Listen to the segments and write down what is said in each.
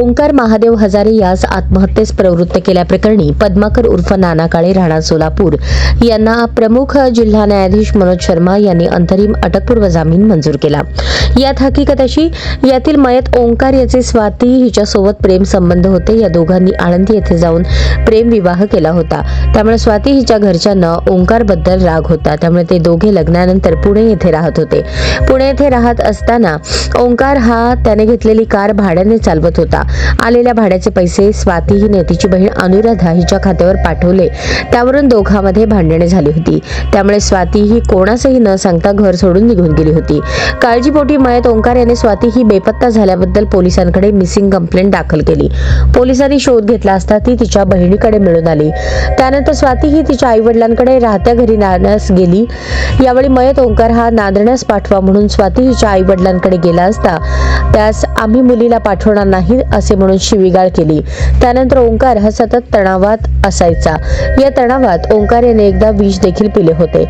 ओंकार महादेव हजारे यास आत्महत्येस प्रवृत्त केल्याप्रकरणी पद्माकर उर्फ नाना काळे राणा सोलापूर यांना प्रमुख जिल्हा न्यायाधीश मनोज शर्मा यांनी अंतरिम अटकपूर्व जामीन मंजूर केला. यात हकीकत अशी यातील मयत ओंकार याचे स्वाती हिच्यासोबत प्रेम संबंध होते. या दोघांनी आळंदी येथे जाऊन प्रेम विवाह केला होता. त्यामुळे स्वाती हिच्या घरच्यांना ओंकारबद्दल राग होता. त्यामुळे ते दोघे लग्नानंतर पुणे येथे राहत होते. पुणे येथे राहत असताना ओंकार हा त्याने घेतलेली कार भाड्याने चालवत होता. आलेल्या भाड्याचे पैसे स्वाती हिने तिची बहीण अनुराधा हिच्या खात्यावर पाठवले. त्यावरून दोघांमध्ये भांडणे झाली होती. त्यामुळे स्वाती ही कोणासही न सांगता घर सोडून निघून गेली होती. काळजीपोटी मयत ओंकार याने स्वाती ही बेपत्ता झाल्याबद्दल पोलिसांकडे मिसिंग कंप्लेंट दाखल केली. पोलिसांनी शोध घेतला असता ती तिच्या बहिणीकडे मिळून आली. त्यानंतर स्वाती ही तिच्या आई वडिलांकडे राहत्या घरी नांदण्यास गेली. यावेळी मयत ओंकार हा नांदण्यास पाठवा म्हणून स्वाती हिच्या आई वडिलांकडे गेला असता. त्यास आम्ही मुलीला पाठवणार नाही असे म्हणून शिवीगाळ केली. त्यानंतर ओंकार हा सतत तणावात असायचा. या तणावात ओंकार याने एकदा विष देखील पिले होते.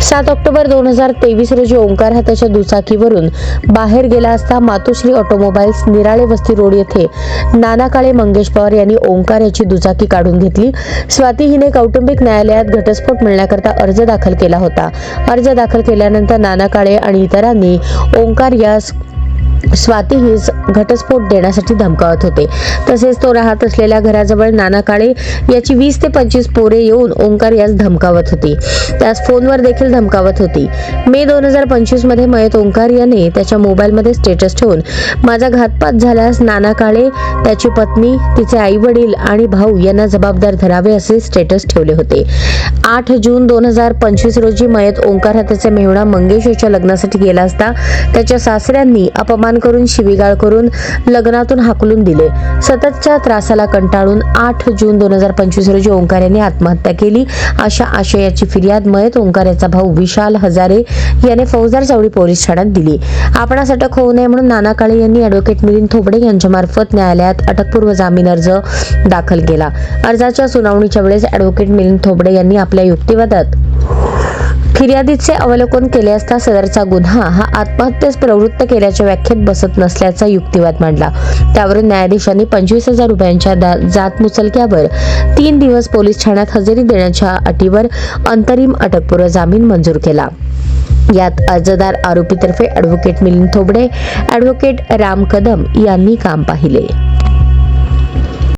सात ऑक्टोबर दोन हजार तेवीस रोजी ओंकार हा त्याच्या दुचाकीवरून बाहेर गेला असता मातोश्री ऑटोमोबाईल्स निराळे वस्ती रोड येथे नाना काळे मंगेश पवार यांनी ओंकार याची दुचाकी काढून घेतली. स्वाती हिने कौटुंबिक न्यायालयात घटस्फोट मिळण्याकरता अर्ज दाखल केला होता. अर्ज दाखल केल्यानंतर नाना काळे आणि इतरांनी ओंकार यास स्वाती हिस घटस्फोट देण्यासाठी धमकावत होते. तसेच तो राहत असलेल्या घराजवळ नाना काळे याची वीस ते पंचवीस पोरे येऊन ओंकार यास धमकावत होती. त्यास फोनवर देखील धमकावत होती. मे दोन हजार पंचवीसमध्ये मयत ओंकार याने त्याच्या मोबाईलमध्ये स्टेटस ठेवून माझा घातपात झाल्यास नाना काळे त्याची पत्नी तिचे आई वडील आणि भाऊ यांना जबाबदार धरावे असे स्टेटस ठेवले होते. आठ जून दोन हजार पंचवीस रोजी मयत ओंकार हा त्याचा मेहुणा मंगेश याच्या लग्नासाठी गेला असता त्याच्या सासऱ्यांनी अपमान अपमान करून शिवीगाळ करून लग्नातून हाकलून दिले. सततच्या त्रासाला कंटाळून आठ जून दोन हजार पंचवीस रोजी ओंकार यांनी आत्महत्या केली. अशा आशयाची फिर्याद मयत ओंकार याचा भाऊ विशाल हजारे याने फौजदार चावडी पोलीस ठाण्यात दिली. आपणास अटक होऊ नये म्हणून नाना काळे यांनी अॅडव्होकेट मिलिंद थोबडे यांच्या मार्फत न्यायालयात अटकपूर्व जामीन अर्ज दाखल केला. अर्जाच्या सुनावणीच्या वेळेस अॅडव्होकेट मिलिंद थोबडे यांनी आपल्या युक्तिवादात फिर्यादीचे अवलोकन केले असता सदरचा गुन्हा हा आत्महत्येस प्रवृत्त केल्याच्या व्याख्येत बसत नसल्याचा युक्तिवाद मांडला. त्यावरून न्यायाधीशांनी पंचवीस हजार रुपयांच्या दा- जात मुचलक्यावर तीन दिवस पोलीस ठाण्यात हजेरी देण्याच्या अटीवर अंतरिम अटकपूर्व जामीन मंजूर केला. यात अर्जदार आरोपीतर्फे ॲडव्होकेट मिलिंद थोबडे ॲडव्होकेट राम कदम यांनी काम पाहिले.